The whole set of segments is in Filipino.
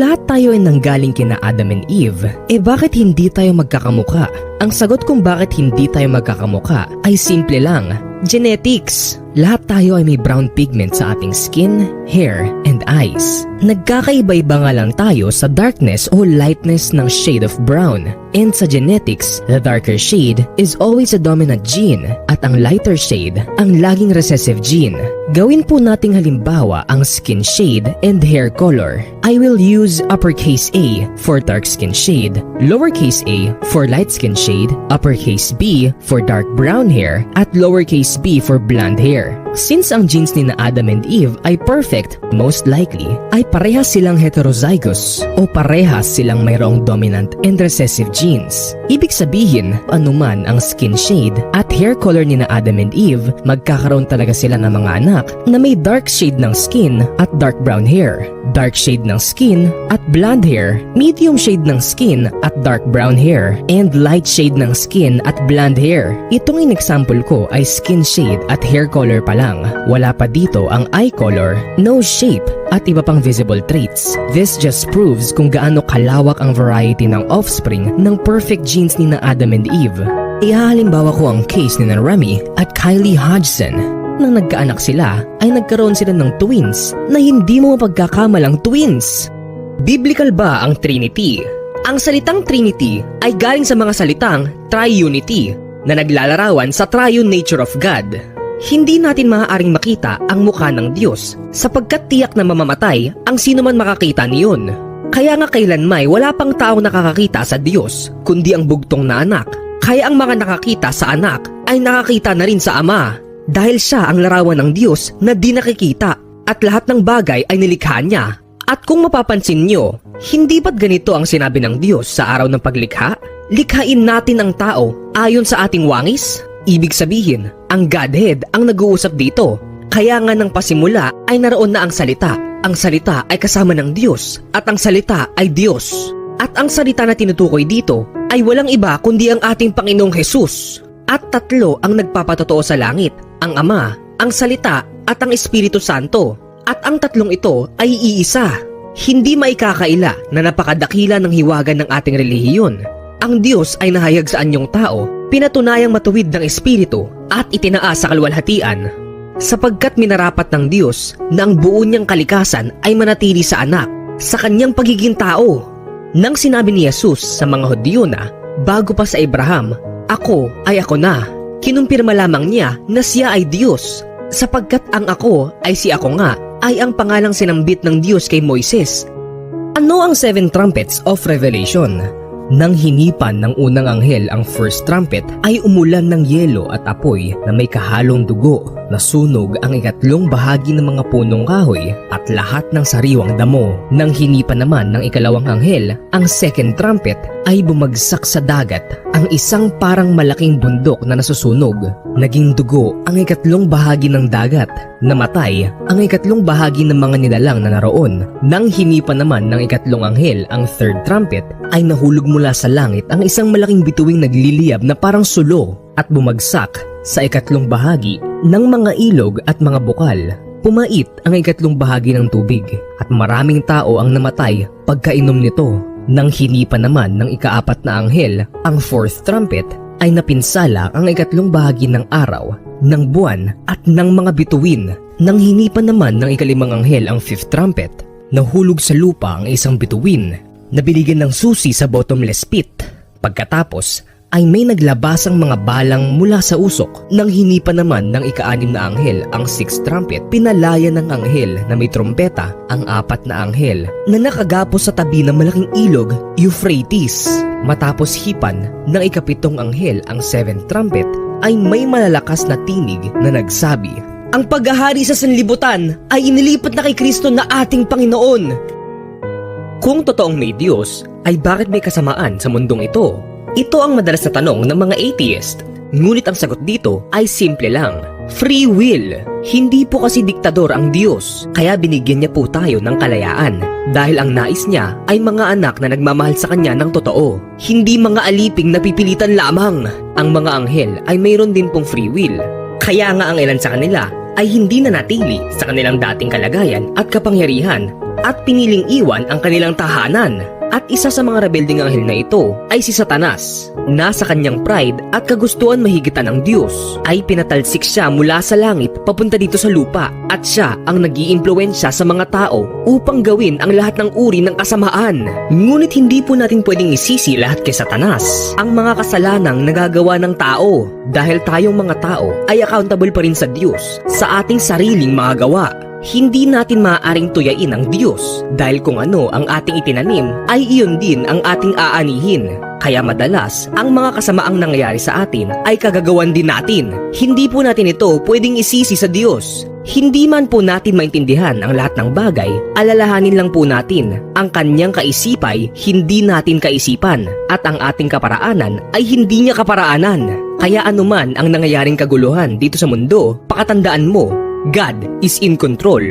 Lahat tayo ay nanggaling kina Adam and Eve, eh bakit hindi tayo magkakamuka? Ang sagot kung bakit hindi tayo magkakamuka ay simple lang. Genetics. Lahat tayo ay may brown pigment sa ating skin, hair, and eyes. Nagkakaiba-iba nga lang tayo sa darkness o lightness ng shade of brown. And sa genetics, the darker shade is always a dominant gene at ang lighter shade ang laging recessive gene. Gawin po nating halimbawa ang skin shade and hair color. I will use uppercase A for dark skin shade, lowercase a for light skin shade, uppercase B for dark brown hair, at lowercase b for blonde hair. year. Since ang genes ni na Adam and Eve ay perfect, most likely ay parehas silang heterozygous o parehas silang mayroong dominant and recessive genes. Ibig sabihin, anuman ang skin shade at hair color ni na Adam and Eve, magkakaroon talaga sila ng mga anak na may dark shade ng skin at dark brown hair, dark shade ng skin at blonde hair, medium shade ng skin at dark brown hair, and light shade ng skin at blonde hair. Itong in-example ko ay skin shade at hair color pa lang. Wala pa dito ang eye color, nose shape, at iba pang visible traits. This just proves kung gaano kalawak ang variety ng offspring ng perfect genes ni na Adam and Eve. Ihahalimbawa ko ang case ni na Remy at Kylie Hodgson. Nang nagkaanak sila, ay nagkaroon sila ng twins na hindi mo mapagkakamalang twins. Biblical ba ang Trinity? Ang salitang Trinity ay galing sa mga salitang triunity na naglalarawan sa triune nature of God. Hindi natin maaaring makita ang mukha ng Diyos sapagkat tiyak na mamamatay ang sino man makakita niyon. Kaya nga kailanmay wala pang taong nakakakita sa Diyos kundi ang bugtong na anak. Kaya ang mga nakakita sa anak ay nakakita na rin sa Ama dahil siya ang larawan ng Diyos na di nakikita at lahat ng bagay ay nilikha niya. At kung mapapansin nyo, hindi ba't ganito ang sinabi ng Diyos sa araw ng paglikha? Likhain natin ang tao ayon sa ating wangis? Ibig sabihin, ang Godhead ang nag-uusap dito. Kaya nga ng pasimula ay naroon na ang salita. Ang salita ay kasama ng Diyos at ang salita ay Diyos. At ang salita na tinutukoy dito ay walang iba kundi ang ating Panginoong Hesus. At tatlo ang nagpapatotoo sa langit, ang Ama, ang Salita at ang Espiritu Santo. At ang tatlong ito ay iisa. Hindi maikakaila na napakadakila ng hiwagan ng ating relihiyon. Ang Diyos ay nahayag sa anyong tao, pinatunayang matuwid ng Espiritu at itinaas sa kalwalhatian. Sapagkat minarapat ng Diyos na ang buo niyang kalikasan ay manatili sa anak, sa kanyang pagiging tao. Nang sinabi ni Jesus sa mga Hudyo na, bago pa sa Abraham, ako ay ako na. Kinumpirma lamang niya na siya ay Diyos, sapagkat ang ako ay si ako nga ay ang pangalang sinambit ng Diyos kay Moises. Ano ang seven trumpets of Revelation? Nang hinipan ng unang anghel ang first trumpet ay umulan ng yelo at apoy na may kahalong dugo. Nasunog ang ikatlong bahagi ng mga punong kahoy at lahat ng sariwang damo. Nang hinipan naman ng ikalawang anghel, ang second trumpet ay bumagsak sa dagat ang isang parang malaking bundok na nasusunog. Naging dugo ang ikatlong bahagi ng dagat. Namatay ang ikatlong bahagi ng mga nilalang na naroon. Nang hinipan naman ng ikatlong anghel ang third trumpet, ay nahulog mula sa langit ang isang malaking bituing nagliliyab na parang sulo at bumagsak sa ikatlong bahagi ng mga ilog at mga bukal. Pumait ang ikatlong bahagi ng tubig at maraming tao ang namatay pagkainom nito. Nang hinipan naman ng ikaapat na anghel, ang fourth trumpet, ay napinsala ang ikatlong bahagi ng araw, ng buwan at ng mga bituin. Nang hinipan naman ng ikalimang anghel ang fifth trumpet, nahulog sa lupa ang isang bituin, nabiligan ng susi sa bottomless pit. Pagkatapos, ay may naglabasang mga balang mula sa usok. Nang hinipan naman ng ikaanim na anghel ang sixth trumpet, pinalaya ng anghel na may trompeta ang apat na anghel na nakagapos sa tabi ng malaking ilog, Euphrates. Matapos hipan ng ikapitong anghel ang seventh trumpet, ay may malalakas na tinig na nagsabi, Ang paghahari sa sanlibutan ay inilipat na kay Kristo na ating Panginoon. Kung totoong may Diyos, ay bakit may kasamaan sa mundong ito? Ito ang madalas na tanong ng mga atheist. Ngunit ang sagot dito ay simple lang. Free will. Hindi po kasi diktador ang Diyos, kaya binigyan niya po tayo ng kalayaan. Dahil ang nais niya ay mga anak na nagmamahal sa kanya ng totoo. Hindi mga aliping napipilitan lamang. Ang mga anghel ay mayroon din pong free will. Kaya nga ang ilan sa kanila ay hindi na natili sa kanilang dating kalagayan at kapangyarihan at piniling iwan ang kanilang tahanan. At isa sa mga rebelding anghel na ito ay si Satanas. Nasa kanyang pride at kagustuhan mahigitan ng Diyos ay pinatalsik siya mula sa langit papunta dito sa lupa at siya ang nag sa mga tao upang gawin ang lahat ng uri ng kasamaan. Ngunit hindi po natin pwedeng isisi lahat kay Satanas ang mga kasalanang nagagawa ng tao dahil tayong mga tao ay accountable pa rin sa Diyos sa ating sariling mga gawa hindi natin maaaring tuyain ang Diyos dahil kung ano ang ating itinanim ay iyon din ang ating aanihin. Kaya madalas, ang mga kasamaang nangyayari sa atin ay kagagawan din natin. Hindi po natin ito pwedeng isisi sa Diyos. Hindi man po natin maintindihan ang lahat ng bagay, alalahanin lang po natin, ang kanyang kaisipay hindi natin kaisipan at ang ating kaparaanan ay hindi niya kaparaanan. Kaya anuman ang nangyayaring kaguluhan dito sa mundo, pakatandaan mo, God is in control.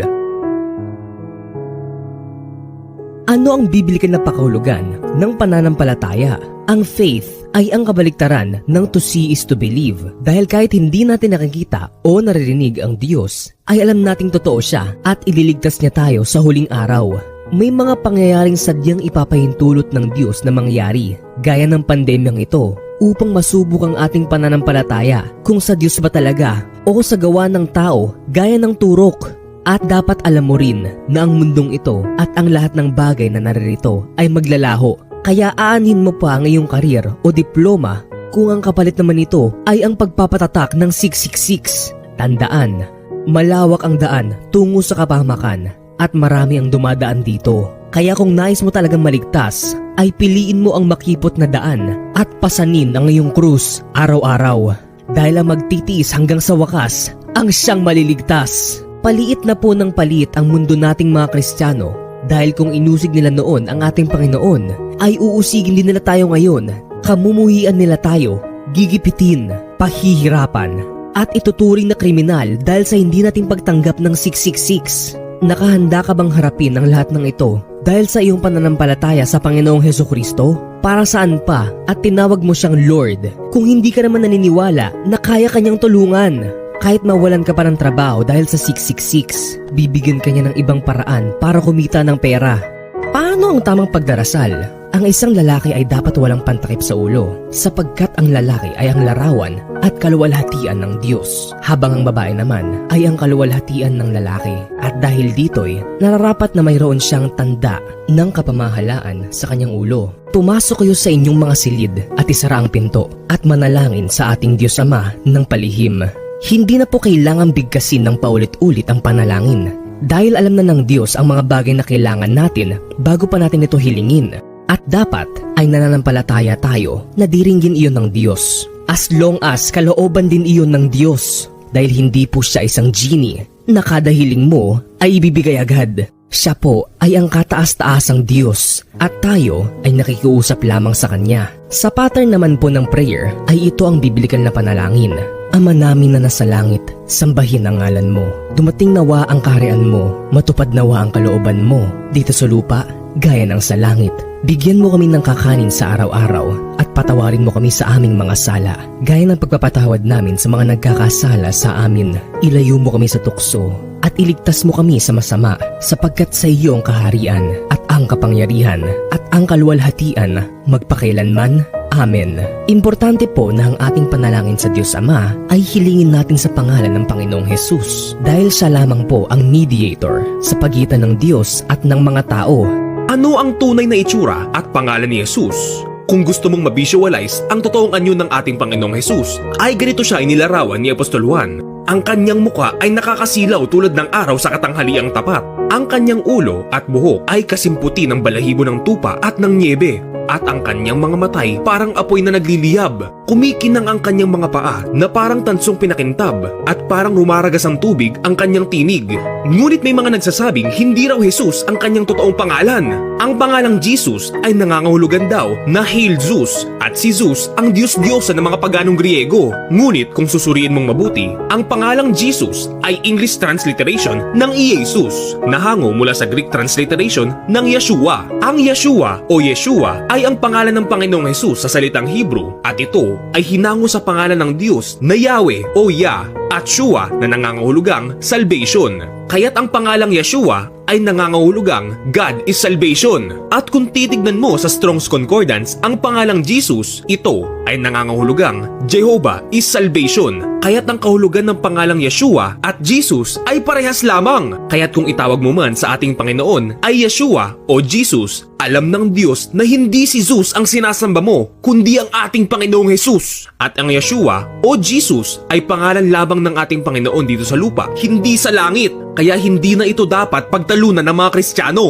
Ano ang biblikal na pakahulugan ng pananampalataya? Ang faith ay ang kabaliktaran ng to see is to believe. Dahil kahit hindi natin nakikita o naririnig ang Diyos, ay alam nating totoo siya at ililigtas niya tayo sa huling araw. May mga pangyayaring sadyang ipapahintulot ng Diyos na mangyari, gaya ng pandemyang ito, upang masubok ang ating pananampalataya kung sa Diyos ba talaga o sa gawa ng tao gaya ng turok. At dapat alam mo rin na ang mundong ito at ang lahat ng bagay na naririto ay maglalaho. Kaya aanhin mo pa ang iyong karir o diploma kung ang kapalit naman nito ay ang pagpapatatak ng 666. Tandaan, malawak ang daan tungo sa kapahamakan at marami ang dumadaan dito. Kaya kung nais mo talagang maligtas, ay piliin mo ang makipot na daan at pasanin ang iyong krus araw-araw. Dahil ang magtitiis hanggang sa wakas, ang siyang maliligtas. Paliit na po ng palit ang mundo nating mga Kristiyano dahil kung inusig nila noon ang ating Panginoon, ay uusigin din nila tayo ngayon. Kamumuhian nila tayo, gigipitin, pahihirapan, at ituturing na kriminal dahil sa hindi nating pagtanggap ng 666. Nakahanda ka bang harapin ang lahat ng ito dahil sa iyong pananampalataya sa Panginoong Heso Kristo? Para saan pa at tinawag mo siyang Lord kung hindi ka naman naniniwala na kaya kanyang tulungan? Kahit mawalan ka pa ng trabaho dahil sa 666, bibigyan ka niya ng ibang paraan para kumita ng pera. Paano ang tamang pagdarasal? Ang isang lalaki ay dapat walang pantakip sa ulo sapagkat ang lalaki ay ang larawan at kaluwalhatian ng Diyos habang ang babae naman ay ang kaluwalhatian ng lalaki at dahil dito'y nararapat na mayroon siyang tanda ng kapamahalaan sa kanyang ulo. Pumasok kayo sa inyong mga silid at isara ang pinto at manalangin sa ating Diyos Ama ng palihim. Hindi na po kailangang bigkasin ng paulit-ulit ang panalangin dahil alam na ng Diyos ang mga bagay na kailangan natin bago pa natin ito hilingin. At dapat ay nananampalataya tayo na diringgin iyon ng Diyos. As long as kalooban din iyon ng Diyos dahil hindi po siya isang genie na kada hiling mo ay ibibigay agad. Siya po ay ang kataas-taasang Diyos at tayo ay nakikiusap lamang sa Kanya. Sa pattern naman po ng prayer ay ito ang biblikal na panalangin. Ama namin na nasa langit, sambahin ang ngalan mo. Dumating nawa ang kaharian mo, matupad nawa ang kalooban mo. Dito sa lupa, gaya ng sa langit. Bigyan mo kami ng kakanin sa araw-araw at patawarin mo kami sa aming mga sala. Gaya ng pagpapatawad namin sa mga nagkakasala sa amin. Ilayo mo kami sa tukso at iligtas mo kami sa masama sapagkat sa iyo ang kaharian at ang kapangyarihan at ang kaluwalhatian magpakailanman. Amen. Importante po na ang ating panalangin sa Diyos Ama ay hilingin natin sa pangalan ng Panginoong Hesus dahil siya lamang po ang mediator sa pagitan ng Diyos at ng mga tao. Ano ang tunay na itsura at pangalan ni Jesus? Kung gusto mong ma-visualize ang totoong anyo ng ating Panginoong Jesus, ay ganito siya inilarawan ni Apostol Juan. Ang kanyang muka ay nakakasilaw tulad ng araw sa katanghaliang tapat. Ang kanyang ulo at buhok ay kasimputi ng balahibo ng tupa at ng niebe. At ang kanyang mga matay parang apoy na nagliliyab. Kumikinang ang kanyang mga paa na parang tansong pinakintab at parang rumaragas ang tubig ang kanyang tinig. Ngunit may mga nagsasabing hindi raw Jesus ang kanyang totoong pangalan. Ang pangalang Jesus ay nangangahulugan daw na Hail Zeus at si Zeus ang Diyos-Diyosa ng mga paganong Griego. Ngunit kung susuriin mong mabuti, ang pangalang Jesus ay English transliteration ng Jesus na hango mula sa Greek transliteration ng Yeshua. Ang Yeshua o Yeshua ay ang pangalan ng Panginoong Jesus sa salitang Hebrew at ito ay hinango sa pangalan ng Diyos na Yahweh o Yah at Shua na nangangahulugang salvation. Kaya't ang pangalang Yeshua ay nangangahulugang God is salvation. At kung titignan mo sa Strong's Concordance, ang pangalang Jesus, ito ay nangangahulugang Jehovah is salvation. Kaya't ang kahulugan ng pangalang Yeshua at Jesus ay parehas lamang. Kaya't kung itawag mo man sa ating Panginoon ay Yeshua o Jesus, alam ng Diyos na hindi si Zeus ang sinasamba mo, kundi ang ating Panginoong Jesus. At ang Yeshua o Jesus ay pangalan labang ng ating Panginoon dito sa lupa, hindi sa langit. Kaya hindi na ito dapat pagtalunan ng mga Kristiyano.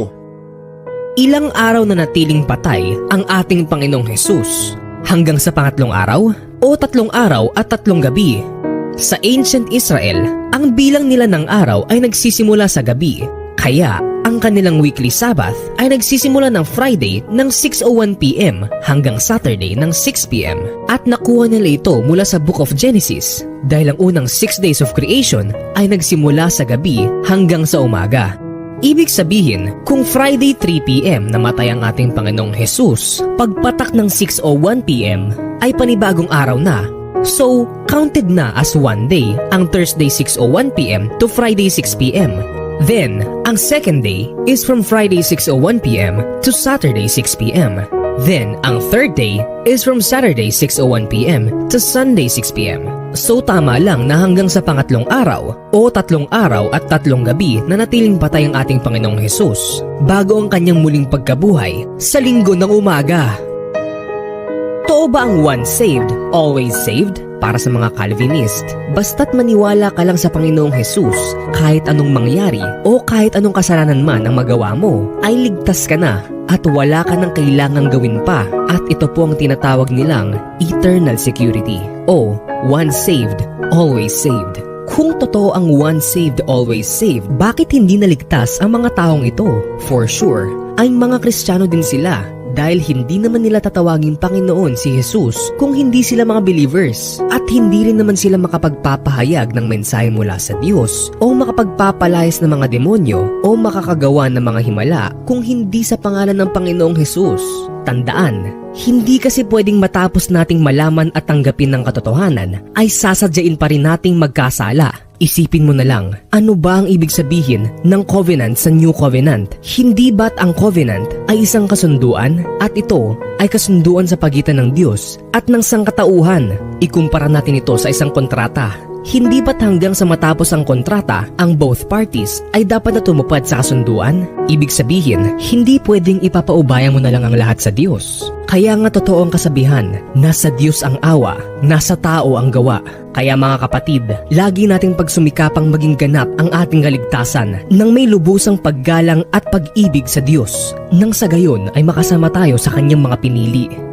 Ilang araw na natiling patay ang ating Panginoong Hesus hanggang sa pangatlong araw o tatlong araw at tatlong gabi. Sa ancient Israel, ang bilang nila ng araw ay nagsisimula sa gabi. Kaya, ang kanilang weekly Sabbath ay nagsisimula ng Friday ng 6.01pm hanggang Saturday ng 6pm. At nakuha nila ito mula sa Book of Genesis dahil ang unang 6 days of creation ay nagsimula sa gabi hanggang sa umaga. Ibig sabihin, kung Friday 3pm namatay ang ating Panginoong Jesus, pagpatak ng 6.01pm ay panibagong araw na. So, counted na as one day ang Thursday 6.01pm to Friday 6pm. Then, ang second day is from Friday 6.01pm to Saturday 6pm. Then, ang third day is from Saturday 6.01pm to Sunday 6pm. So tama lang na hanggang sa pangatlong araw o tatlong araw at tatlong gabi na natiling patay ang ating Panginoong Hesus bago ang kanyang muling pagkabuhay sa linggo ng umaga. Totoo ba ang once saved, always saved? Para sa mga Calvinist, basta't maniwala ka lang sa Panginoong Hesus, kahit anong mangyari o kahit anong kasalanan man ang magawa mo, ay ligtas ka na at wala ka nang kailangang gawin pa at ito po ang tinatawag nilang eternal security o once saved, always saved. Kung totoo ang once saved, always saved, bakit hindi naligtas ang mga taong ito? For sure, ay mga Kristiyano din sila dahil hindi naman nila tatawagin Panginoon si Jesus kung hindi sila mga believers at hindi rin naman sila makapagpapahayag ng mensahe mula sa Diyos o makapagpapalayas ng mga demonyo o makakagawa ng mga himala kung hindi sa pangalan ng Panginoong Jesus. Tandaan, hindi kasi pwedeng matapos nating malaman at tanggapin ng katotohanan ay sasadyain pa rin nating magkasala. Isipin mo na lang, ano ba ang ibig sabihin ng covenant sa New Covenant? Hindi ba't ang covenant ay isang kasunduan at ito ay kasunduan sa pagitan ng Diyos at ng sangkatauhan? Ikumpara natin ito sa isang kontrata. Hindi ba't hanggang sa matapos ang kontrata, ang both parties ay dapat na tumupad sa kasunduan? Ibig sabihin, hindi pwedeng ipapaubayan mo na lang ang lahat sa Diyos. Kaya nga totoo ang kasabihan, nasa Diyos ang awa, nasa tao ang gawa. Kaya mga kapatid, lagi nating pagsumikapang maging ganap ang ating kaligtasan nang may lubusang paggalang at pag-ibig sa Diyos. Nang sa gayon ay makasama tayo sa kanyang mga pinili.